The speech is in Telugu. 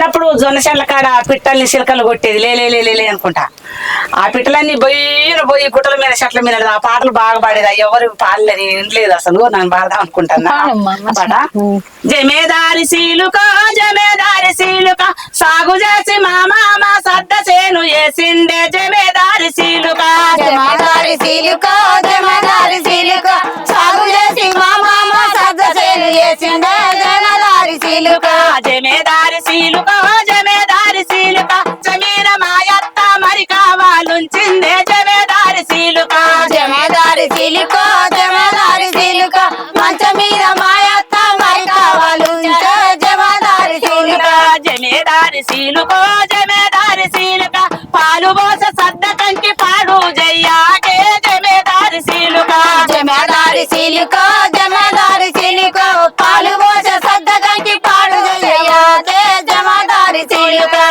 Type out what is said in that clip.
చిన్నప్పుడు జొన్న చెట్ల కాడ పిట్టల్ని చిలకలు కొట్టేది. లే లే లే, లే లే అనుకుంటా. ఆ పిట్టలన్నీ బొయ్యను పోయి గుట్టల మీద చెట్ల మీద ఆ పాటలు బాగా పాడేది. ఎవరు పాడలేదు వినలేదు అసలు. నన్ను పాడదాం అనుకుంటాను పాట. జమేదారి జమేదారి సాగు చేసి మా మామ సద్ద చేను వేసిండే జమేదారి సీలుక. జమదారి సీలుక జమదారి సీలుక సాగు చేసి మా మామ సద్ద చేను చేసిండే జమదారి సీలుక జమేదారి సీలుక జమేదారి సీలుక. జమీన మాయత్త మరి కావాలుంచిందే జమేదారి సీలుక. జమదారి సీలుక జమదారి సీలుక. మంచం మీద మాయత్త మరి కావాలు జమదారి సీలుక. జమేదారి సీలుక జమేదారి సీలుక. పాలు పోస